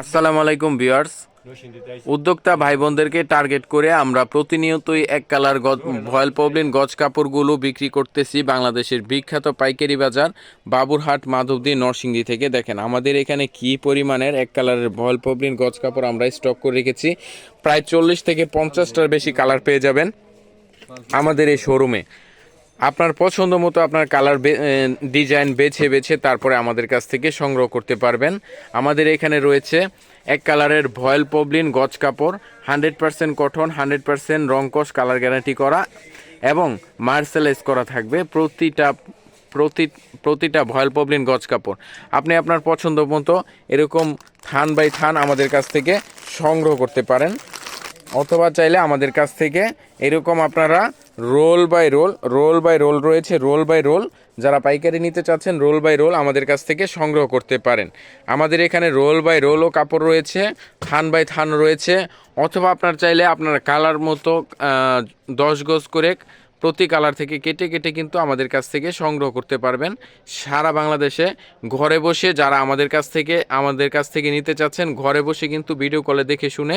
আসসালামু আলাইকুম, ভিউয়ার্স। উদ্যোক্তা ভাই বোনদেরকে টার্গেট করে আমরা প্রতিনিয়তই এক কালার ভয়েল পবলিন গজ কাপড়গুলো বিক্রি করতেছি বাংলাদেশের বিখ্যাত পাইকারি বাজার বাবুরহাট মাধবদী নরসিংদী থেকে। দেখেন, আমাদের এখানে কি পরিমাণের এক কালারের ভয়েল পবলিন গজ কাপড় আমরা স্টক করে রেখেছি। প্রায় চল্লিশ থেকে পঞ্চাশটার বেশি কালার পেয়ে যাবেন আমাদের এই শোরুমে। আপনার পছন্দ মতো আপনার কালার ডিজাইন বেছে বেছে তারপরে আমাদের কাছ থেকে সংগ্রহ করতে পারবেন। আমাদের এখানে রয়েছে এক কালারের ভয়েল পবলিন গজ কাপড় hundred percent cotton hundred percent রংকশ colour guarantee করা এবং মার্সেলাইজ করা থাকবে প্রতিটা, প্রতি, প্রতিটা ভয়েল পবলিন গজ কাপড়। আপনি আপনার পছন্দ মতো এরকম থান বাই থান আমাদের কাছ থেকে সংগ্রহ করতে পারেন। অথবা চাইলে আমাদের কাছ থেকে এরকম আপনারা roll by roll roll by roll রয়েছে, রোল বাই রোল। যারা পাইকারি নিতে চাচ্ছেন, রোল বাই রোল আমাদের কাছ থেকে সংগ্রহ করতে পারেন। আমাদের এখানে রোল বাই রোলও কাপড় রয়েছে, থান বাই থান রয়েছে, অথবা আপনার চাইলে আপনার কালার মতো দশ গজ করে প্রতি কালার থেকে কেটে কেটে কিন্তু আমাদের কাছ থেকে সংগ্রহ করতে পারবেন। সারা বাংলাদেশে ঘরে বসে যারা আমাদের কাছ থেকে, আমাদের কাছ থেকে নিতে চাচ্ছেন, ঘরে বসে কিন্তু ভিডিও কলে দেখে শুনে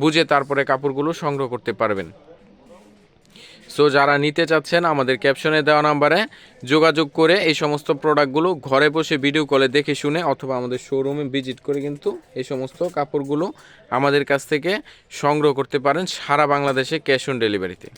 বুঝে তারপরে কাপড়গুলো সংগ্রহ করতে পারবেন। সো যারা নিতে চাচ্ছেন আমাদের ক্যাপশনে দেওয়া নাম্বারে যোগাযোগ করে এই সমস্ত প্রোডাক্টগুলো ঘরে বসে ভিডিও কলে দেখে শুনে অথবা আমাদের শোরুমে ভিজিট করে কিন্তু এই সমস্ত কাপড়গুলো আমাদের কাছ থেকে সংগ্রহ করতে পারেন সারা বাংলাদেশে ক্যাশ অন ডেলিভারিতে